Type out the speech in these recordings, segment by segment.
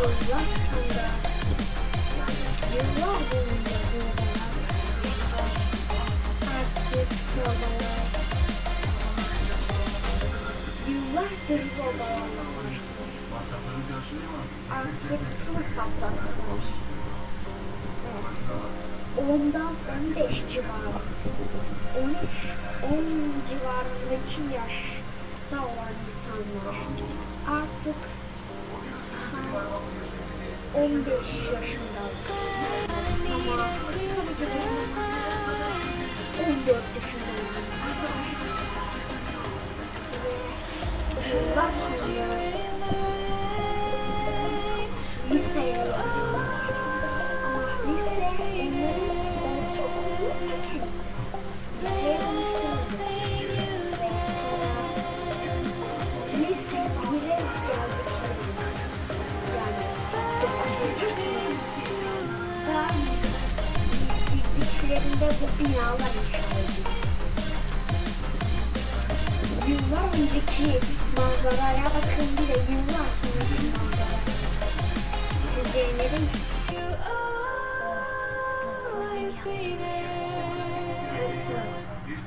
Yıllar zorbalar artık zorbalar yıllardır zorbalarla savaştılar. Artık sınıf. Ondan 15 civarı. 13, 10 civarındaki yaşta olan insanlar artık 15 yaşında. Ama tabii ki benim 14 yaşındayım. Bitişlerinde bu binalar inşa edildi. Yıllar önceki manzaraya bakın bir de yıllar sonraki manzara. Sizce ne demiş?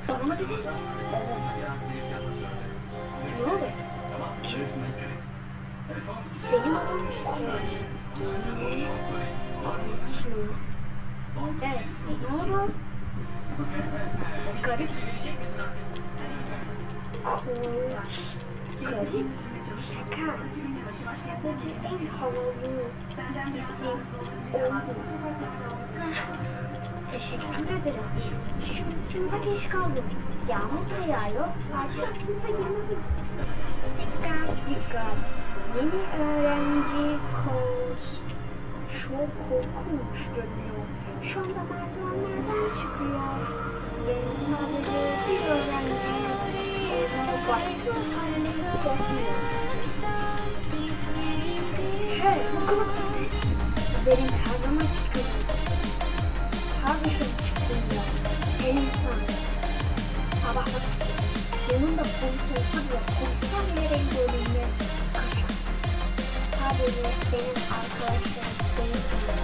Bana mı dedin? Ne oldu? Benim adım Ne? Evet. Oldu? Garip. Kurt. Garip. Şaka. Sadece en havalı isim oldu. Teşekkür ederim. Şimdi sınıfa geç kaldım. Yağmur da yağıyor. Acil sınıfa girmeliyiz. Dikkat dikkat. Yeni öğrenci kod çok korkunç görünüyor. Şu anda merdivenlerden çıkıyor. Ve sadece bir öğrenci ona baktı. Korkmuyor. Hey, okula Benim her zaman çıkıyorum. Her dışarı çıktığımda en insan. Sabah vakti. Yanımda polis olsa bile polisten bile benim bölümüne kaçar. Sadece benim arkadaşlarım, beni tanıyan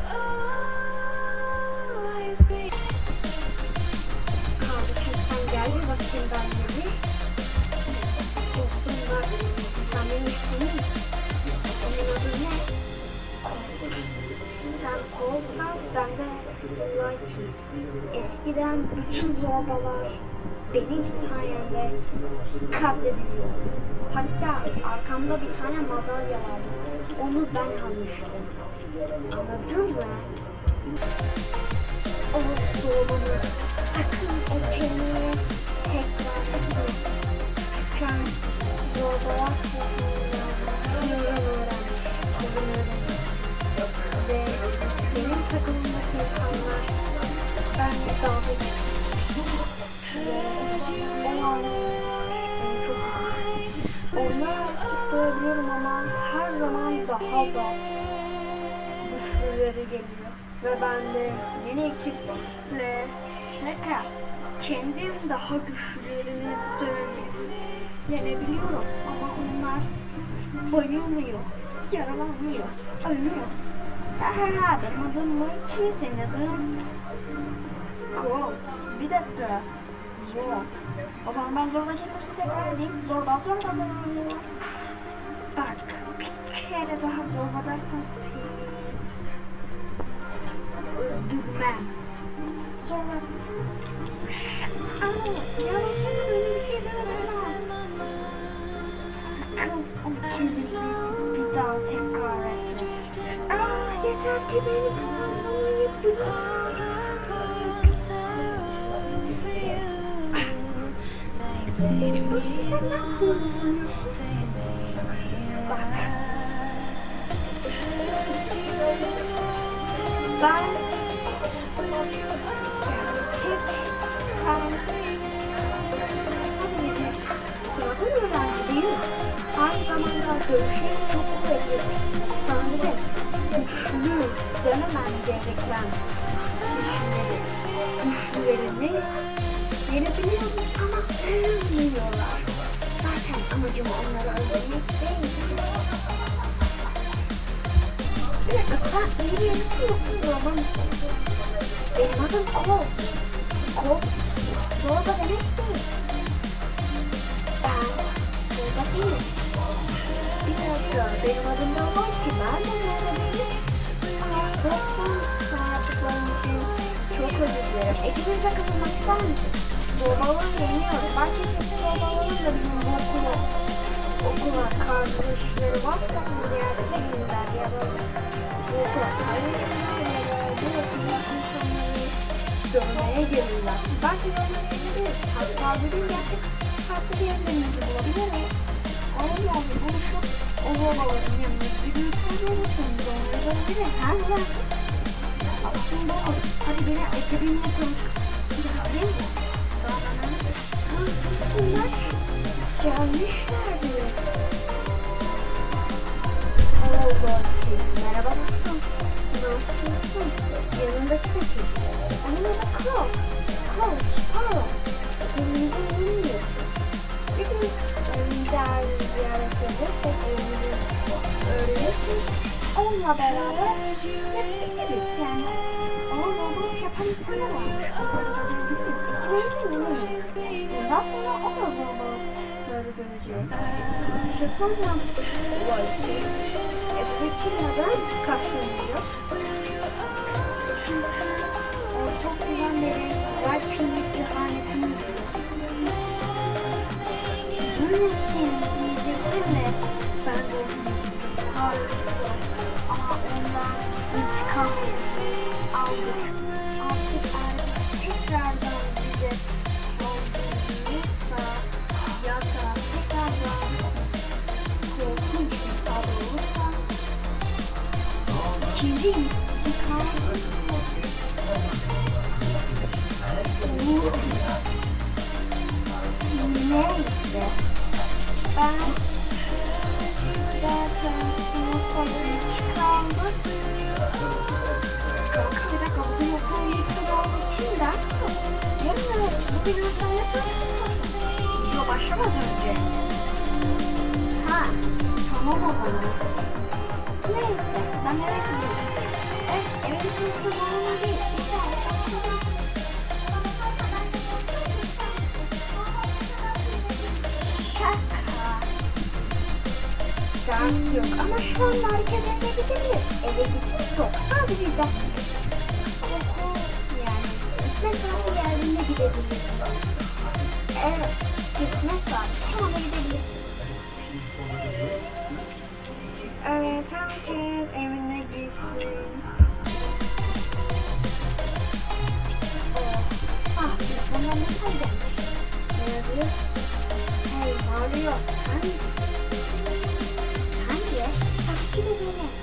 Sen olsan ben de Lucky. Eskiden bütün zorbalar benim sayemde katlediliyor. Hatta arkamda bir tane madalya vardı. Onu ben almıştım. Anladın mı? O zorbanı sakın o tekrar etme. Sen zorbalar tarafından öğrenmiş. Bunu öğrenmiş ve benim takımımdaki insanlar benimle dalga geçti. Ve o an beni çok Onları tutabiliyorum ama her zaman daha da güçlüleri geliyor. Ve ben de yeni ekiple şaka kendim daha güçlülerini yenebiliyorum. Ama onlar bayılmıyor, yaralanmıyor, ölüyor. Aha, benim adım Monkey, senin adın Gold. Bir dakika. Zor. O zaman ben zorla kelimesini tekrar edeyim. Zordan zorla zorla. Bak, bir kere daha zorla dersen seni öldürmem. Zorla. Bir şey söylemem. Sakın o kelimeyi bir daha tekrar etme. Ah, yeter ki beni kullanmayı bırak. Benim bu sen ne yaptığını sanıyorsun? Bak. Ben Gerçek sen sadece sıradan öğrenci değil aynı zamanda görüşleri çok kuvvetli. Sadece güçlü denemen gereken kişileri güçlülerini yenebiliyorum ama ölmüyorlar. Zaten amacım onları öldürmek değil. Bir dakika iyi zorba mısın? Benim adım Kol. Kol. Zorba demek değil. Ben zorba değilim. Bir dakika benim adım da var ki ben de zorba değilim. Dostum sana yaptıklarım için çok özür dilerim. Ekibimize katılmak ister misin? Zorbalığı yeniyor. Belki siz zorbaların da bizim bu okula okula kardeşleri varsa ziyarete gelirler ya da bu okula da bu okula insanları görmeye gelirler. Belki geliriz. Hatta bir gün gerçek farklı yerlerimizi bulabiliriz. Onunla buluşup o zorbaların yanına gidip kaybolursunuz. Onları görebiliriz. Her yer. Aslında. Hadi gene ekibimle konuş. Değil mi? Bunlar gelmişler bile. Allah Merhaba dostum. Nasılsın? Yanındaki de kim? Onun adı Kral. Kral. Ziyaret edersek evimizi öğrenirsin. Onunla beraber hep gideriz yani. Ama zorbalık yapan insanlar varmış. Biliriz. İkimizin yanıyız. Bundan sonra o da zorbalıkları görecek. Bir şey soracağım. Vay ki. E peki neden kaçınıyor? Çünkü o çok güzel beri White Pink'lik ihanetini izliyor. Üzülmesin Hayır. Ama ondan intikam aldık. Artık eğer tekrardan bize saldırırsa ya da tekrardan korkunç bir saldırı olursa Evet. Yok başlamadan önce. Ha tamam o zaman. Neyse ben merak ediyorum. Evet evin sınıfı bana. Bir Şaka. Ders yok ama şu anda hareket edebiliriz. Eve gitmek yok. Sadece. Okul yani. Gitme saati geldiğinde gidebiliriz. Evet. Gitme saati. Şu anda gidebiliriz. Evet. Herkes evine gitsin. Oh. Ah. Telefondan mesaj gelmiş. Ne yazıyor? Hey Mario. Sen Sence takip edene. Kim?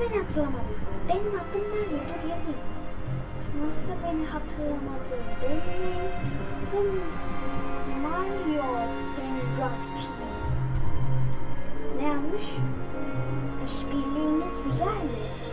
Beni hatırlamadın? Benim adım Mario. Dur yazayım. Nasıl beni hatırlamadın? Benim adım Mario Serapi. Ne yanlış? İşbirliğiniz güzel mi?